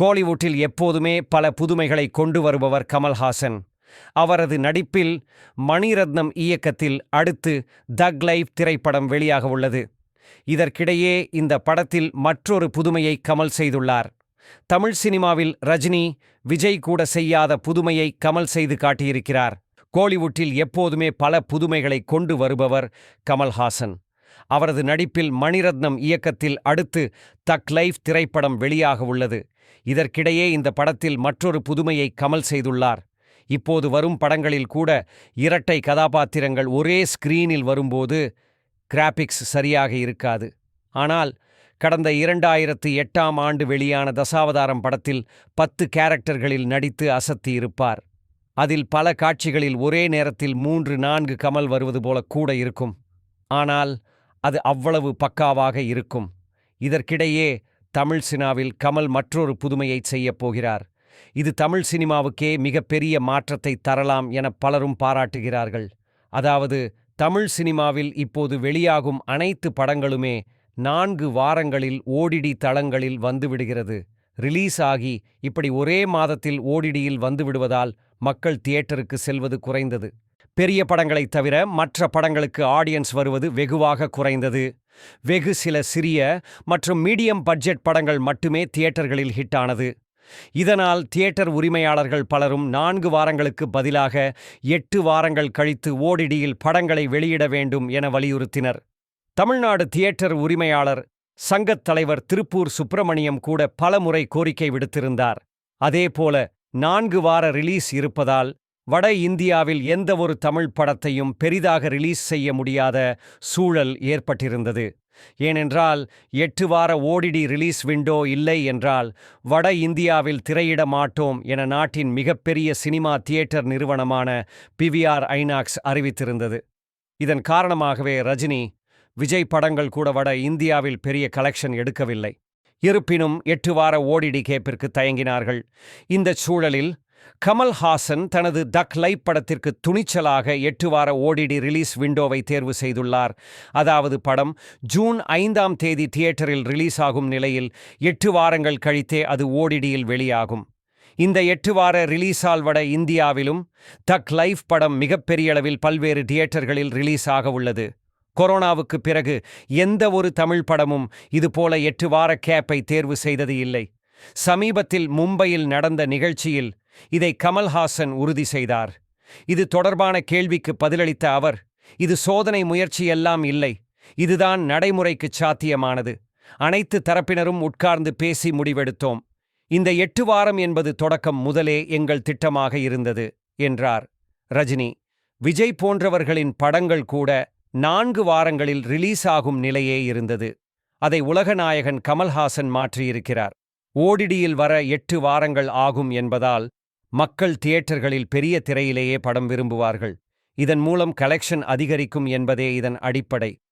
கோலிவுட்டில் எப்போதுமே பல புதுமைகளை கொண்டு வருபவர் கமல்ஹாசன். அவரது நடிப்பில் மணிரத்னம் இயக்கத்தில் அடுத்து தக் லைவ் திரைப்படம் வெளியாக உள்ளது. இதற்கிடையே இந்த படத்தில் மற்றொரு புதுமையை கமல் செய்துள்ளார். தமிழ் சினிமாவில் ரஜினி விஜய் கூட செய்யாத புதுமையை கமல் செய்து காட்டியிருக்கிறார். கோலிவுட்டில் எப்போதுமே பல புதுமைகளை கொண்டு வருபவர் கமல்ஹாசன். அவரது நடிப்பில் மணிரத்னம் இயக்கத்தில் அடுத்து தக் லைஃப் திரைப்படம் வெளியாக உள்ளது. இதற்கிடையே இந்த படத்தில் மற்றொரு புதுமையை கமல் செய்துள்ளார். இப்போது வரும் படங்களில் கூட இரட்டை கதாபாத்திரங்கள் ஒரே ஸ்கிரீனில் வரும்போது கிராபிக்ஸ் சரியாக இருக்காது. ஆனால் கடந்த இரண்டாயிரத்து எட்டாம் ஆண்டு வெளியான தசாவதாரம் படத்தில் பத்து கேரக்டர்களில் நடித்து அசத்தி இருப்பார். அதில் பல காட்சிகளில் ஒரே நேரத்தில் மூன்று நான்கு கமல் வருவது போல கூட இருக்கும். ஆனால் அது அவ்வளவு பக்காவாக இருக்கும். இதற்கிடையே தமிழ் சினாவில் கமல் மற்றொரு புதுமையைச் செய்யப் போகிறார். இது தமிழ் சினிமாவுக்கே மிகப்பெரிய மாற்றத்தை தரலாம் என பலரும் பாராட்டுகிறார்கள். அதாவது தமிழ் சினிமாவில் இப்போது வெளியாகும் அனைத்து படங்களுமே நான்கு வாரங்களில் ஓடிடி தளங்களில் வந்துவிடுகிறது ரிலீஸ் ஆகி இப்படி ஒரே மாதத்தில் ஓடிடியில் வந்துவிடுவதால் மக்கள் தியேட்டருக்கு செல்வது குறைந்தது. பெரிய படங்களைத் தவிர மற்ற படங்களுக்கு ஆடியன்ஸ் வருவது வெகுவாக குறைந்தது. வெகு சில சிறிய மற்றும் மீடியம் பட்ஜெட் படங்கள் மட்டுமே தியேட்டர்களில் ஹிட் ஆனது இதனால் தியேட்டர் உரிமையாளர்கள் பலரும் நான்கு வாரங்களுக்கு பதிலாக எட்டு வாரங்கள் கழித்து ஓடிடியில் படங்களை வெளியிட வேண்டும் என வலியுறுத்தினர். தமிழ்நாடு தியேட்டர் உரிமையாளர் சங்கத் தலைவர் திருப்பூர் சுப்பிரமணியம் கூட பலமுறை கோரிக்கை விடுத்திருந்தார். அதேபோல நான்கு வார ரிலீஸ் இருப்பதால் வட இந்தியாவில் எந்த ஒரு தமிழ் படத்தையும் பெரிதாக ரிலீஸ் செய்ய முடியாத சூழல் ஏற்பட்டிருந்தது. ஏனென்றால் எட்டு வார ஓடிடி ரிலீஸ் விண்டோ இல்லை என்றால் வட இந்தியாவில் திரையிட மாட்டோம் என நாட்டின் மிகப்பெரிய சினிமா தியேட்டர் நிறுவனமான பிவிஆர் ஐநாக்ஸ் அறிவித்திருந்தது. இதன் காரணமாகவே ரஜினி விஜய் படங்கள் கூட வட இந்தியாவில் பெரிய கலெக்ஷன் எடுக்கவில்லை. இருப்பினும் எட்டு வார ஓடிடி கேப்பிற்கு தயங்கினார்கள். இந்தச் சூழலில் கமல்ஹாசன் தனது தக் லைப் படத்திற்கு துணிச்சலாக எட்டு வார ஓடிடி ரிலீஸ் விண்டோவை தேர்வு செய்துள்ளார். அதாவது படம் ஜூன் ஐந்தாம் தேதி தியேட்டரில் ரிலீஸ் ஆகும் நிலையில் எட்டு வாரங்கள் கழித்தே அது ஓடிடியில் வெளியாகும். இந்த எட்டு வார ரிலீஸால் வட இந்தியாவிலும் தக் லைஃப் படம் மிகப்பெரிய அளவில் பல்வேறு தியேட்டர்களில் ரிலீஸ் ஆக உள்ளது. கொரோனாவுக்கு பிறகு எந்த ஒரு தமிழ் படமும் இதுபோல எட்டு வார கேப்பை தேர்வு செய்தது இல்லை. சமீபத்தில் மும்பையில் நடந்த நிகழ்ச்சியில் இதை கமல்ஹாசன் உறுதி செய்தார். இது தொடர்பான கேள்விக்கு பதிலளித்த அவர் இது சோதனை முயற்சியெல்லாம் இல்லை இதுதான் நடைமுறைக்குச் சாத்தியமானது. அனைத்து தரப்பினரும் உட்கார்ந்து பேசி முடிவெடுத்தோம். இந்த எட்டு வாரம் என்பது தொடக்கம் முதலே எங்கள் திட்டமாக இருந்தது என்றார். ரஜினி விஜய் போன்றவர்களின் படங்கள் கூட நான்கு வாரங்களில் ரிலீஸ் ஆகும் நிலையே இருந்தது. அதை உலகநாயகன் கமல்ஹாசன் மாற்றியிருக்கிறார். ஓடிடியில் வர எட்டு வாரங்கள் ஆகும் என்பதால் மக்கள் தியேட்டர்களில் பெரிய திரையிலேயே படம் விரும்புவார்கள். இதன் மூலம் கலெக்ஷன் அதிகரிக்கும் என்பதே இதன் அடிப்படை.